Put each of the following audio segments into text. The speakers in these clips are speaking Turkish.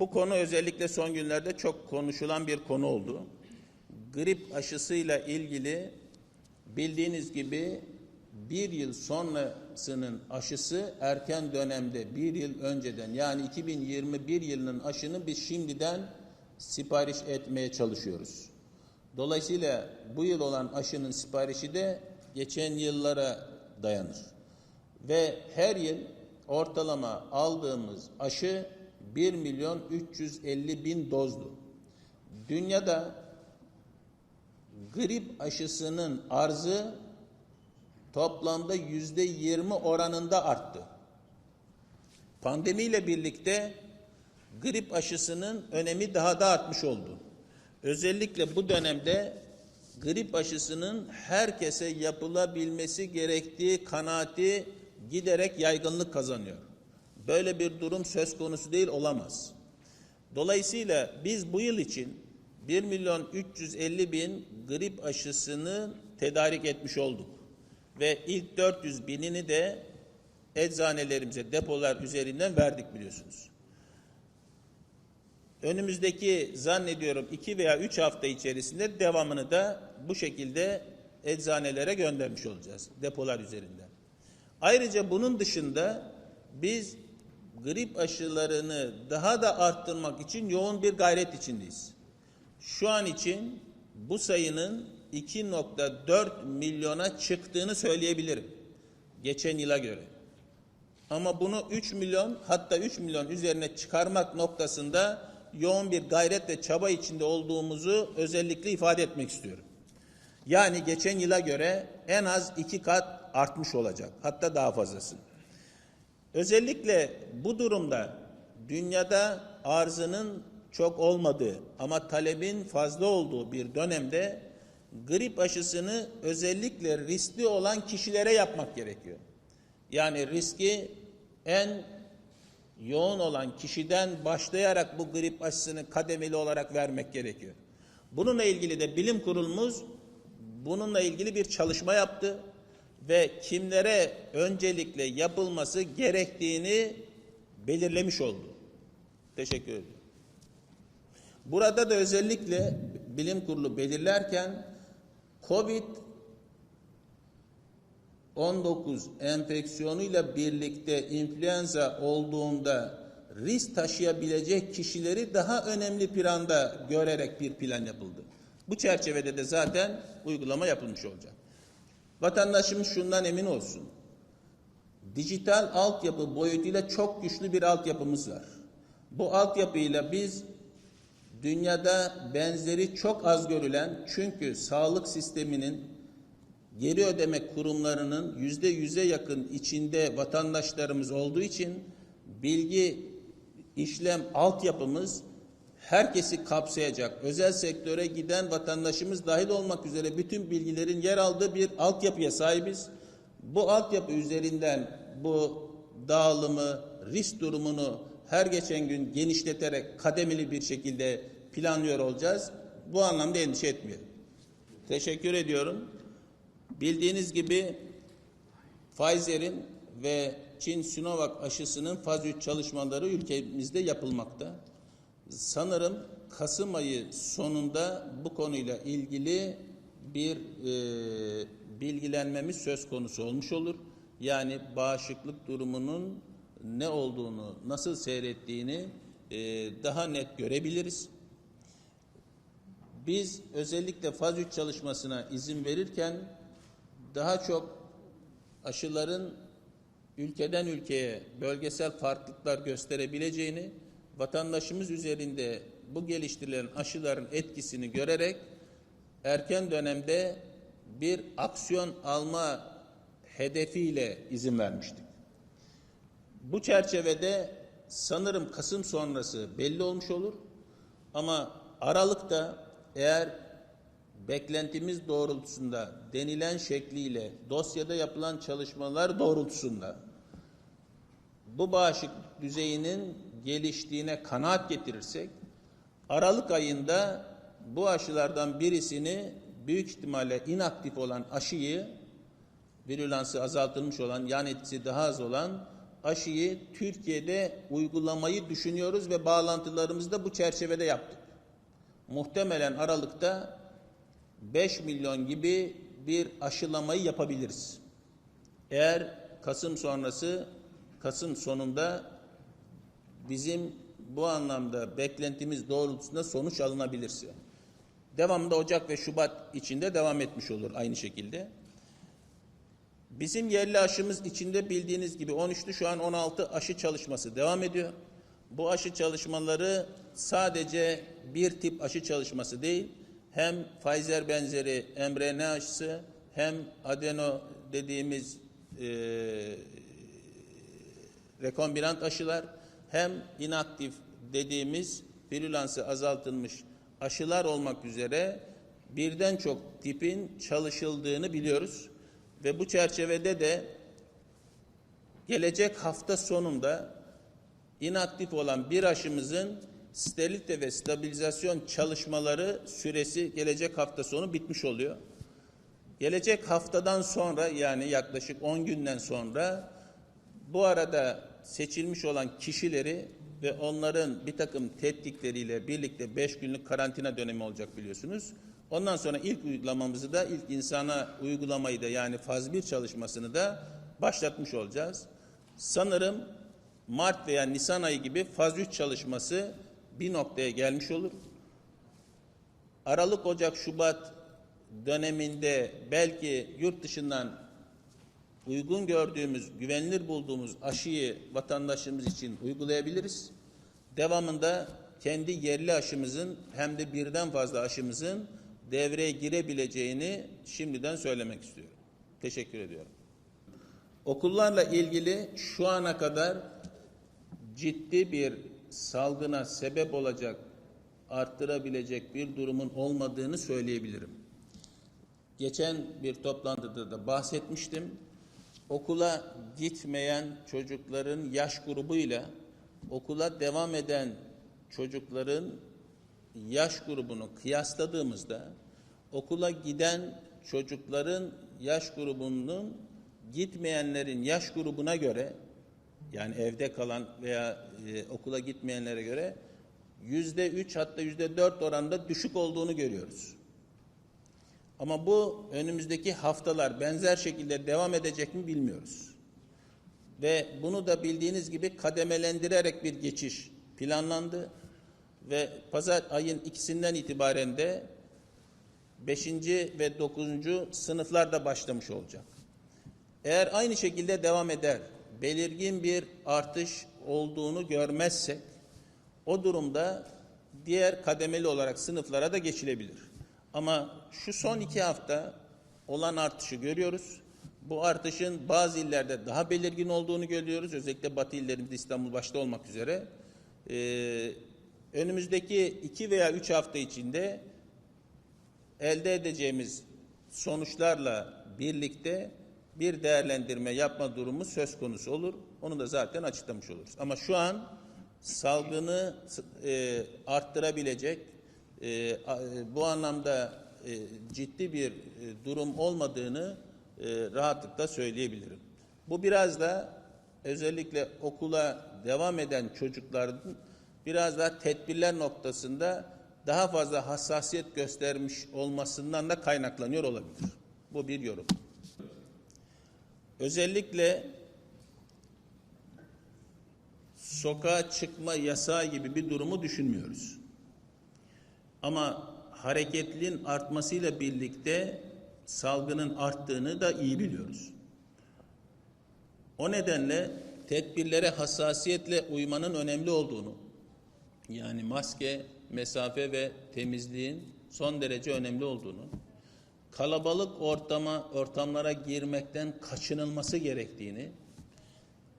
Bu konu özellikle son günlerde çok konuşulan bir konu oldu. Grip aşısıyla ilgili bildiğiniz gibi bir yıl sonrasının aşısı erken dönemde bir yıl önceden yani 2021 yılının aşını biz şimdiden sipariş etmeye çalışıyoruz. Dolayısıyla bu yıl olan aşının siparişi de geçen yıllara dayanır. Ve her yıl ortalama aldığımız aşı 1 milyon 350 bin dozdu. Dünyada grip aşısının arzı toplamda yüzde 20 oranında arttı. Pandemiyle birlikte grip aşısının önemi daha da artmış oldu. Özellikle bu dönemde grip aşısının herkese yapılabilmesi gerektiği kanaati giderek yaygınlık kazanıyor. Böyle bir durum söz konusu değil olamaz. Dolayısıyla biz bu yıl için 1 milyon 350 bin grip aşısını tedarik etmiş olduk. Ve ilk 400 binini de eczanelerimize depolar üzerinden verdik biliyorsunuz. Önümüzdeki zannediyorum iki veya üç hafta içerisinde devamını da bu şekilde eczanelere göndermiş olacağız depolar üzerinden. Ayrıca bunun dışında biz grip aşılarını daha da arttırmak için yoğun bir gayret içindeyiz. Şu an için bu sayının 2.4 milyona çıktığını söyleyebilirim. Geçen yıla göre. Ama bunu 3 milyon hatta 3 milyon üzerine çıkarmak noktasında yoğun bir gayret ve çaba içinde olduğumuzu özellikle ifade etmek istiyorum. Yani geçen yıla göre en az iki kat artmış olacak. Hatta daha fazlası. Özellikle bu durumda dünyada arzının çok olmadığı ama talebin fazla olduğu bir dönemde grip aşısını özellikle riskli olan kişilere yapmak gerekiyor. Yani riski en yoğun olan kişiden başlayarak bu grip aşısını kademeli olarak vermek gerekiyor. Bununla ilgili de bilim kurulumuz bununla ilgili bir çalışma yaptı ve kimlere öncelikle yapılması gerektiğini belirlemiş oldu. Teşekkür ederim. Burada da özellikle bilim kurulu belirlerken COVID 19 enfeksiyonuyla birlikte influenza olduğunda risk taşıyabilecek kişileri daha önemli planda görerek bir plan yapıldı. Bu çerçevede de zaten uygulama yapılmış olacak. Vatandaşımız şundan emin olsun. Dijital altyapı boyutuyla çok güçlü bir altyapımız var. Bu altyapıyla biz dünyada benzeri çok az görülen çünkü sağlık sisteminin geri ödeme kurumlarının yüzde yüze yakın içinde vatandaşlarımız olduğu için bilgi işlem altyapımız herkesi kapsayacak, özel sektöre giden vatandaşımız dahil olmak üzere bütün bilgilerin yer aldığı bir altyapıya sahibiz. Bu altyapı üzerinden bu dağılımı, risk durumunu her geçen gün genişleterek kademeli bir şekilde planlıyor olacağız. Bu anlamda endişe etmeyelim. Teşekkür ediyorum. Bildiğiniz gibi Pfizer'in ve Çin Sinovac aşısının faz 3 çalışmaları ülkemizde yapılmakta. Sanırım Kasım ayı sonunda bu konuyla ilgili bir e, bilgilenmemiz söz konusu olmuş olur. Yani bağışıklık durumunun ne olduğunu, nasıl seyrettiğini e, daha net görebiliriz. Biz özellikle faz 3 çalışmasına izin verirken daha çok aşıların ülkeden ülkeye bölgesel farklılıklar gösterebileceğini, vatandaşımız üzerinde bu geliştirilen aşıların etkisini görerek erken dönemde bir aksiyon alma hedefiyle izin vermiştik. Bu çerçevede sanırım Kasım sonrası belli olmuş olur ama Aralık'ta eğer beklentimiz doğrultusunda denilen şekliyle dosyada yapılan çalışmalar doğrultusunda bu bağışık düzeyinin geliştiğine kanaat getirirsek Aralık ayında bu aşılardan birisini büyük ihtimalle inaktif olan aşıyı virülansı azaltılmış olan yan etkisi daha az olan aşıyı Türkiye'de uygulamayı düşünüyoruz ve bağlantılarımızı da bu çerçevede yaptık. Muhtemelen Aralık'ta 5 milyon gibi bir aşılamayı yapabiliriz. Eğer Kasım sonrası, Kasım sonunda bizim bu anlamda beklentimiz doğrultusunda sonuç alınabilirse. Devamında Ocak ve Şubat içinde devam etmiş olur aynı şekilde. Bizim yerli aşımız içinde bildiğiniz gibi 13'lü şu an 16 aşı çalışması devam ediyor. Bu aşı çalışmaları sadece bir tip aşı çalışması değil, hem Pfizer benzeri mRNA aşısı hem adeno dediğimiz rekombinant aşılar hem inaktif dediğimiz virülansı azaltılmış aşılar olmak üzere birden çok tipin çalışıldığını biliyoruz. Ve bu çerçevede de gelecek hafta sonunda inaktif olan bir aşımızın sterilite ve stabilizasyon çalışmaları süresi gelecek hafta sonu bitmiş oluyor. Gelecek haftadan sonra yani yaklaşık 10 günden sonra bu arada seçilmiş olan kişileri ve onların bir takım tetkikleriyle birlikte 5 günlük karantina dönemi olacak biliyorsunuz. Ondan sonra ilk uygulamamızı da ilk insana uygulamayı da yani faz 1 çalışmasını da başlatmış olacağız. Sanırım Mart veya Nisan ayı gibi faz 3 çalışması bir noktaya gelmiş olur. Aralık, Ocak, Şubat döneminde belki yurt dışından uygun gördüğümüz, güvenilir bulduğumuz aşıyı vatandaşımız için uygulayabiliriz. Devamında kendi yerli aşımızın hem de birden fazla aşımızın devreye girebileceğini şimdiden söylemek istiyorum. Teşekkür ediyorum. Okullarla ilgili şu ana kadar ciddi bir salgına sebep olacak, arttırabilecek bir durumun olmadığını söyleyebilirim. Geçen bir toplantıda da bahsetmiştim. Okula gitmeyen çocukların yaş grubuyla okula devam eden çocukların yaş grubunu kıyasladığımızda okula giden çocukların yaş grubunun gitmeyenlerin yaş grubuna göre yani evde kalan veya e, okula gitmeyenlere göre yüzde üç hatta yüzde dört oranda düşük olduğunu görüyoruz. Ama bu önümüzdeki haftalar benzer şekilde devam edecek mi bilmiyoruz. Ve bunu da bildiğiniz gibi kademelendirerek bir geçiş planlandı. Ve pazar ayın ikisinden itibaren de 5. ve 9. sınıflar da başlamış olacak. Eğer aynı şekilde devam eder, belirgin bir artış olduğunu görmezsek, o durumda diğer kademeli olarak sınıflara da geçilebilir. Ama şu son iki hafta olan artışı görüyoruz. Bu artışın bazı illerde daha belirgin olduğunu görüyoruz. Özellikle batı illerinde İstanbul başta olmak üzere. Ee, önümüzdeki iki veya üç hafta içinde elde edeceğimiz sonuçlarla birlikte bir değerlendirme yapma durumu söz konusu olur. Onu da zaten açıklamış oluruz. Ama şu an salgını e, arttırabilecek e, bu anlamda e, ciddi bir e, durum olmadığını e, rahatlıkla söyleyebilirim. Bu biraz da özellikle okula devam eden çocukların biraz daha tedbirler noktasında daha fazla hassasiyet göstermiş olmasından da kaynaklanıyor olabilir. Bu bir yorum. Özellikle sokağa çıkma yasağı gibi bir durumu düşünmüyoruz. Ama hareketliliğin artmasıyla birlikte salgının arttığını da iyi biliyoruz. O nedenle tedbirlere hassasiyetle uymanın önemli olduğunu, yani maske, mesafe ve temizliğin son derece önemli olduğunu, kalabalık ortama, ortamlara girmekten kaçınılması gerektiğini,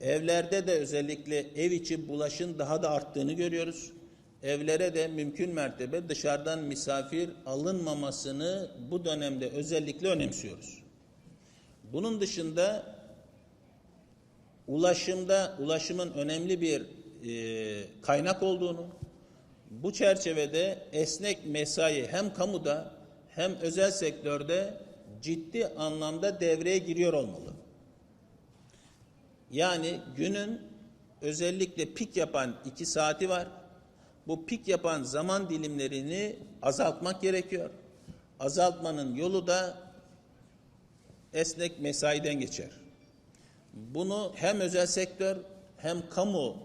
evlerde de özellikle ev içi bulaşın daha da arttığını görüyoruz. Evlere de mümkün mertebe dışarıdan misafir alınmamasını bu dönemde özellikle önemsiyoruz. Bunun dışında ulaşımda ulaşımın önemli bir e, kaynak olduğunu, bu çerçevede esnek mesai hem kamuda hem özel sektörde ciddi anlamda devreye giriyor olmalı. Yani günün özellikle pik yapan iki saati var. Bu pik yapan zaman dilimlerini azaltmak gerekiyor. Azaltmanın yolu da esnek mesaiden geçer. Bunu hem özel sektör hem kamu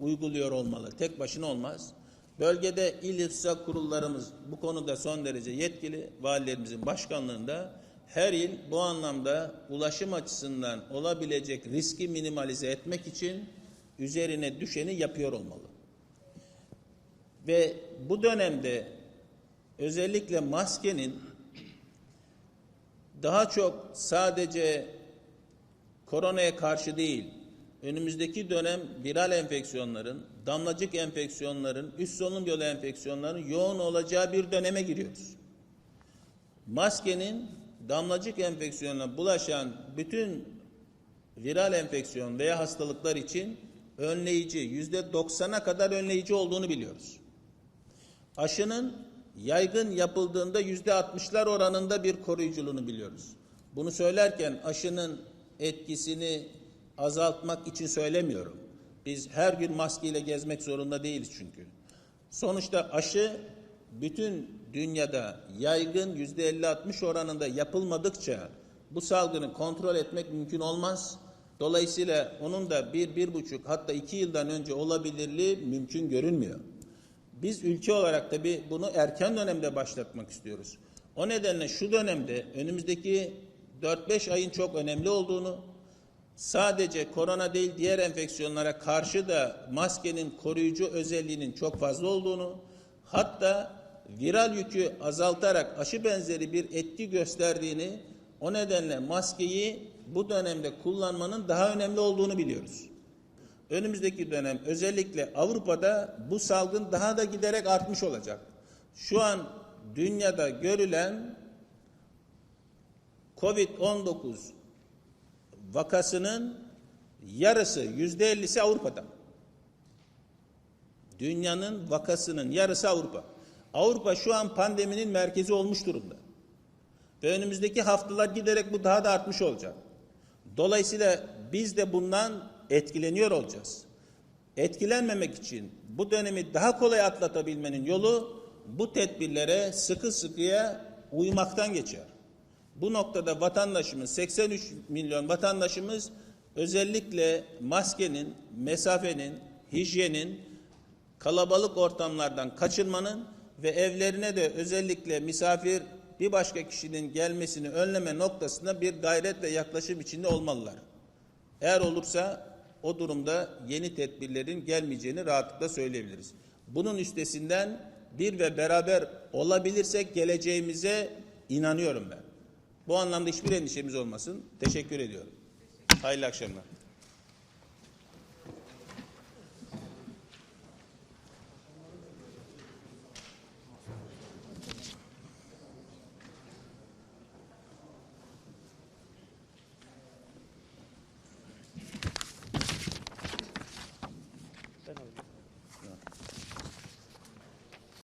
uyguluyor olmalı. Tek başına olmaz. Bölgede il ihtisas kurullarımız bu konuda son derece yetkili. Valilerimizin başkanlığında her il bu anlamda ulaşım açısından olabilecek riski minimalize etmek için üzerine düşeni yapıyor olmalı. Ve bu dönemde özellikle maskenin daha çok sadece koronaya karşı değil, önümüzdeki dönem viral enfeksiyonların, damlacık enfeksiyonların, üst solunum yolu enfeksiyonların yoğun olacağı bir döneme giriyoruz. Maskenin damlacık enfeksiyonuna bulaşan bütün viral enfeksiyon veya hastalıklar için önleyici, yüzde doksana kadar önleyici olduğunu biliyoruz. Aşının yaygın yapıldığında yüzde altmışlar oranında bir koruyuculuğunu biliyoruz. Bunu söylerken aşının etkisini azaltmak için söylemiyorum. Biz her gün maskeyle gezmek zorunda değiliz çünkü. Sonuçta aşı bütün dünyada yaygın yüzde 50-60 oranında yapılmadıkça bu salgını kontrol etmek mümkün olmaz. Dolayısıyla onun da bir, bir buçuk hatta iki yıldan önce olabilirliği mümkün görünmüyor. Biz ülke olarak tabi bunu erken dönemde başlatmak istiyoruz. O nedenle şu dönemde önümüzdeki 4-5 ayın çok önemli olduğunu, sadece korona değil diğer enfeksiyonlara karşı da maskenin koruyucu özelliğinin çok fazla olduğunu, hatta viral yükü azaltarak aşı benzeri bir etki gösterdiğini, o nedenle maskeyi bu dönemde kullanmanın daha önemli olduğunu biliyoruz. Önümüzdeki dönem özellikle Avrupa'da bu salgın daha da giderek artmış olacak. Şu an dünyada görülen Covid-19 vakasının yarısı, yüzde ellisi Avrupa'da. Dünyanın vakasının yarısı Avrupa. Avrupa şu an pandeminin merkezi olmuş durumda. Ve önümüzdeki haftalar giderek bu daha da artmış olacak. Dolayısıyla biz de bundan etkileniyor olacağız. Etkilenmemek için bu dönemi daha kolay atlatabilmenin yolu bu tedbirlere sıkı sıkıya uymaktan geçer. Bu noktada vatandaşımız 83 milyon vatandaşımız özellikle maskenin, mesafenin, hijyenin, kalabalık ortamlardan kaçınmanın ve evlerine de özellikle misafir bir başka kişinin gelmesini önleme noktasında bir gayret ve yaklaşım içinde olmalılar. Eğer olursa o durumda yeni tedbirlerin gelmeyeceğini rahatlıkla söyleyebiliriz. Bunun üstesinden bir ve beraber olabilirsek geleceğimize inanıyorum ben. Bu anlamda hiçbir endişemiz olmasın. Teşekkür ediyorum. Hayırlı akşamlar.